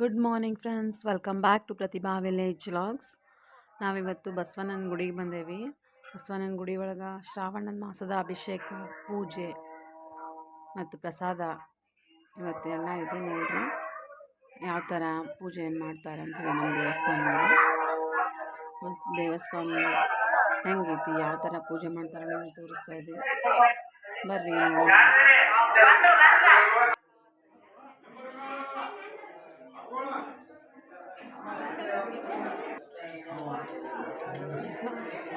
Good morning friends welcome back to Pratibha village logs ನಾವಿವತ್ತು ಬಸವಣ್ಣನ ಗುಡಿಗೆ ಬಂದೇವಿ. ಬಸವಣ್ಣನ ಗುಡಿ ಒಳಗೆ ಶ್ರಾವಣನ ಮಾಸದ ಅಭಿಷೇಕ, ಪೂಜೆ ಮತ್ತು ಪ್ರಸಾದ ಇವತ್ತು ಎಲ್ಲ ಇದೆ ನೋಡಿರಿ. ಯಾವ ಥರ ಪೂಜೆಯನ್ನು ಮಾಡ್ತಾರೆ ಅಂತ ನಮ್ಮ ದೇವಸ್ಥಾನದಲ್ಲಿ ಮತ್ತು ದೇವಸ್ಥಾನ ಹೆಂಗೈತಿ, ಯಾವ ಥರ ಪೂಜೆ ಮಾಡ್ತಾರೆ ತೋರಿಸ್ತಾ ಇದ್ದೀವಿ. ಬರ್ರಿ.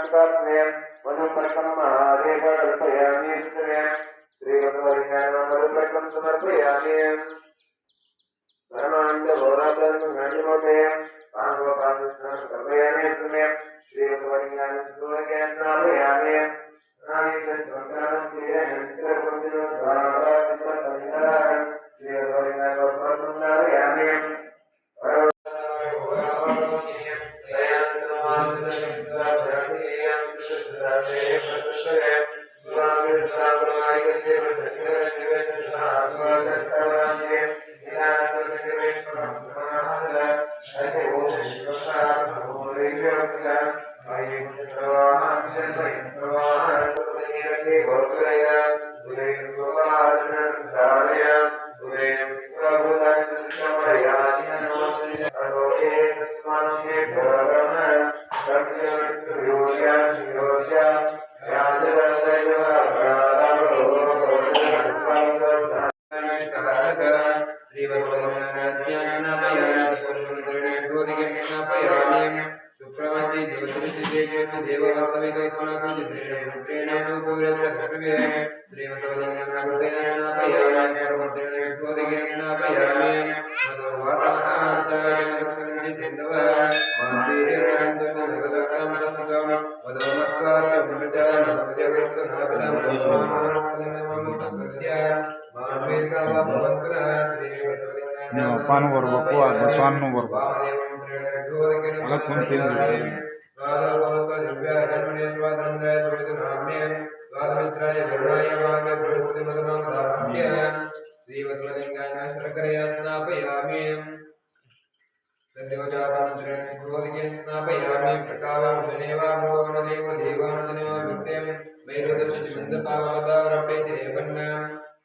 परिपूर्णात्मात्म्यं मधुपर्कं महादेवकल्पयामि श्रीमद्वरिज्ञानमधुपर्कं समर्पयामि परमान्तघोरातन्मोदयं पाङ्गोपादस्नं कल्पयामि तुम्यं श्रीमद्वरिज्ञानसूर्यज्ञापयामि यज्ञापयामि शुक्रमसि ज्योतिषि तेजसि देववसविकल्पनासि चित्रेण सूर्यस्य घटवे श्रीमतवलिङ्गनापयामि सर्वत्रेण विश्वोदिकेनापयामि भगवतानान्तरक्षन्ति सिन्धव मान्तीर्णन्तम् सत्सम् पदो मत्वा पानवर बकुआ दसवानु वर्ग।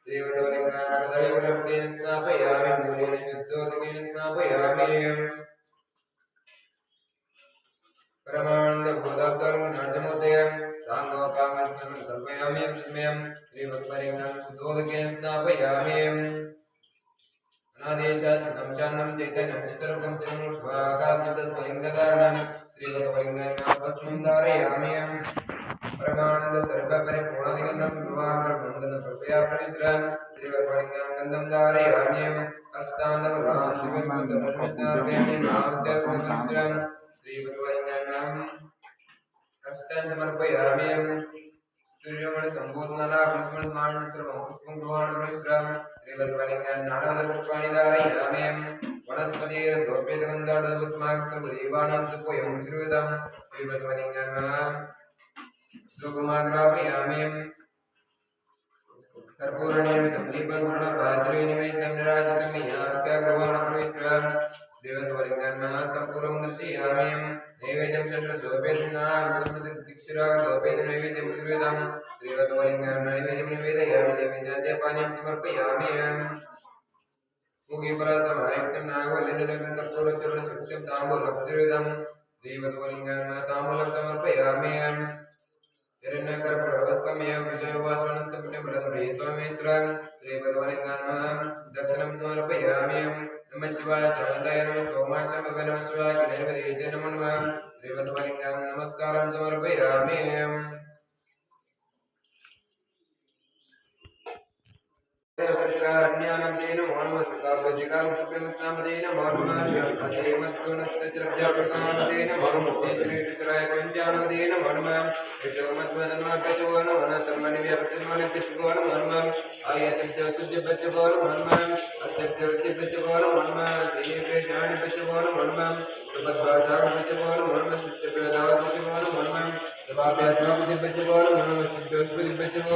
देवलोकानकदलिवलक्षेन स्नापयामि मूलेन शुद्धोदकेन स्नापयामि പരമാനന്ദ ബോധാത്മകം ജാഗ്രമോദയം സാങ്കോപാകഷ്ടം കൽപ്പയാമി വിസ്മയം. ശ്രീവസ്മരേണ ശുദ്ധോദകേ സ്ഥാപയാമി. അനാദേശാശ്രിതം ശാന്തം ചൈതന്യം ചിത്രകം തിരുമു സ്വാകാബ്ദ സ്വയംഗതാരണം ശ്രീവസ്മരിംഗാസ്മം ധാരയാമി. പരമാനന്ദ സർവപരിപൂർണാധികരണം യുവാകർമ്മം കൃപയാ പരിശ്രം ശ്രീവസ്മരിംഗാനന്ദം ധാരയാമി. അക്ഷാന്തം ശിവസ്മൃതം ശ്രീവസ്മരിംഗാനന്ദം ധാരയാമി नामत्यस्मृतस्रं श्रीवसवलिङ्गम् अक्षतान् समर्पयामि सूर्यमणि सम्पूर्णला कृष्णमाण सर्वं पुष्पं गृहाण परिश्रम श्रीवत्सलिङ्गान् नानादपुष्पाणि धारयामि वनस्पति स्वस्मेतगन्धाडपुष्पाक् सर्वदेवानां सुपोयं तिरुविदं श्रीवत्सलिङ्गान् सुकुमाग्रापयामि कर्पूरनिर्मितं दीपं गुणपात्रेनिमित्तं निराजितं यात्यागृहाण परिश्रम देवस्वलिङ्गान् कर्पूरं दर्शयामि नैवेद्यं षड्रसोपेदनाविसम्मतिक्षुरागोपेद नैवेद्यं निर्वेदं श्रीवसवलिङ्गान् नैवेद्यं निवेदयामि नैवेद्याद्यपानीं समर्पयामि मुगीपरसमायुक्तं नागवल्लिदलं कर्पूरचरणसुक्तं ताम्बूलप्रतिवेदं श्रीवसवलिङ्गान् ताम्बूलं समर्पयामि శరణ్యకర ప్రవస్తమేవ ప్రజావాసనం తప్పిన ప్రియత్వమేశ్వరం శ్రీ భగవాని కాన్మహం దక్షిణం సమర్పయామ్యం నమ శివాయ శాంతాయ నమ సోమాయ శంభవ నమ శివాయ గణపతి నమ నమ శ్రీ వసవలింగం నమస్కారం సమర్పయామ్యం ईश्वरारण्यानन्देन मानवसकाभजिकामुष्टिमस्नामदेन मानवान् असेमत्वनस्तजब्जाप्रकामदेन मानमुष्टेश्वरेश्वराय पञ्चानमदेन मानवान् यशोमस्मदन्वाभ्यचवान् मनतर्मणिव्यपतिर्मणिभ्यचवान् मानवान् आयसब्जवतुज्यभ्यचवान् मानवान् अस्यब्जवतिभ्यचवान् मानवान् देवे जानिभ्यचवान् मानवान् सुभद्वाजाभ्यचवान् मानवान् शिष्टप्रदाभ्यचवान् मानवान् सभाभ्यात्मापतिभ्यचवान् मानवान् सिद्धोष्पतिभ्यचवान्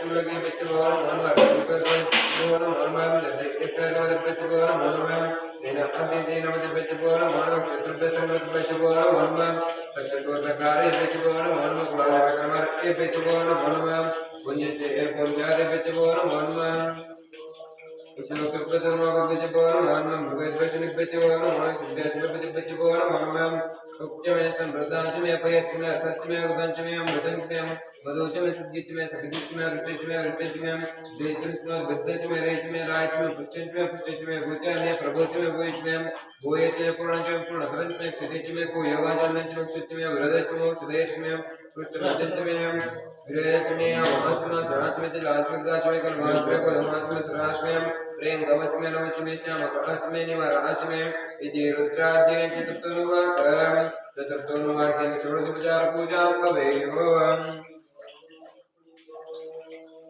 চলে গিয়ে বেঁচে मधुचमे सद्गिचमे सद्गिचमे रुचिचमे रुचिचमे देचमे विद्यचमे रेचमे रायचमे पुच्छचमे पुच्छचमे भूचमे प्रभुचमे भूयचमे भूयचमे पूर्णचमे पूर्णभवंचमे क्षितिचमे कोयवाचमे क्षुचमे वृदचमे सुदेचमे कृष्णवचमे विरयचमे अवचमे सराचमे लास्मदाचमे कल्माचमे पदमाचमे सुराचमे प्रेम गवचमे नवचमे श्याम कटाचमे निवाराचमे इति रुद्राद्ये चतुर्थनुवाकम् चतुर्थनुवाक्येन षोडशोपचार पूजां भवेयुः राघवं नमो ऋषभाच रुद्राचक्रवज्रे च नमो नीलग्रीवस्मिटाय भगने च वृत्ते च नमो गुरु नमः सहस्राक्षस्तन्वने च गिरिजा च मित्रा च मीर्षम च सुविदे च नमो वास्वाय च मामलाय च सुले च वसेजे च मरुदा च समृद्भुने च नमो अग्र्या च गमा च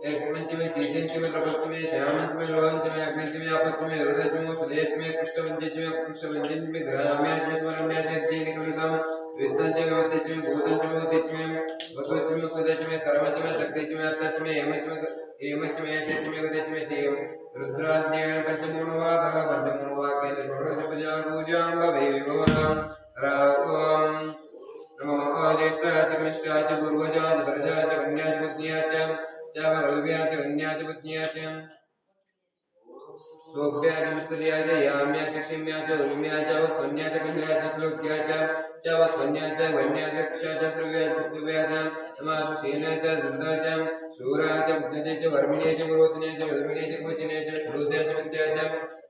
च उर्म्या च वस्पुण्या च स्मृता च दिव्या च अस्मा च मतिका च गिरिया च राधा च मे विगता च मनस्पतिये च मेरणे च एकमंचमे चीजंचमे प्रपंचमे श्यामंचमे लोहंचमे अग्निचमे आपचमे हृदयचमे सुदेशमे कृष्णवंजचमे कृष्णवंजनचमे ग्राम्याचमे स्वरण्याचमे दीनिकमिदम विद्यंचमे वद्यचमे भूतंचमे उदिचमे भगवतचमे सुदचमे कर्मचमे शक्तिचमे अर्थचमे हेमचमे हेमचमे यजचमे उदचमे देव रुद्राध्ययन पंचमोनुवादः पंचमोनुवाक्येन षोडशपूजा पूजां भवेयुः राघवम् नमो ज्येष्ठाय च कनिष्ठाय च पूर्वजाय च वरजाय च कन्याय च पत्न्याय च च वरल्व्याय च कन्याय च पत्न्याय कन्याच श्लोक्याच च मिश्र्याय वन्याच क्षाच श्रव्याच क्षिम्याय च सेनाच दुर्गाच शूराच च कन्याय च श्लोक्याय च च वस्वन्याय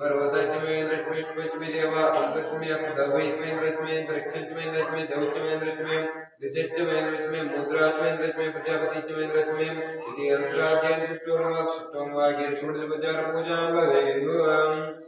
विक्रचमेन्द्रचमे वरुणचमेन्द्रचमे तुष्टाचमेन्द्रचमे इन्द्रचमे विष्णुचमेन्द्रचमे श्रीनोचमेन्द्रचमे मरोदचमेन्द्रचमे शुभचमे देवा अग्रचमे अप्तभैचमेन्द्रचमे दक्षचमेन्द्रचमे दौचमेन्द्रचमे दिशचमेन्द्रचमे मुद्राचमेन्द्रचमे प्रजापतिचमेन्द्रचमे इति अन्तराज्येन सृष्टोर्वाक् वाक्येन षोडशोपचार पूजां भवेयुः Thank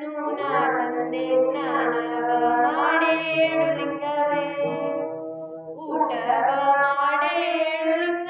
ನೀರನ್ನು ನಾ ತಂದೆ ಸ್ನಾನವ ಮಾಡೇಳು ಲಿಂಗವೇ ಊಟವ ಮಾಡೇಳು ಲಿಂಗವೇ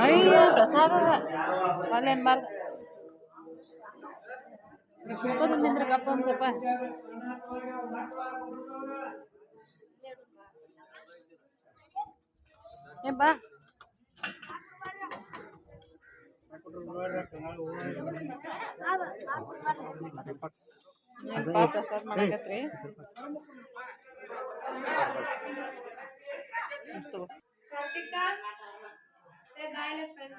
Ayo, udah salah. Kalian bar. Kau nanti terkapon siapa? Ya, Pak. Ya, Itu. Kartika ते बाय लफन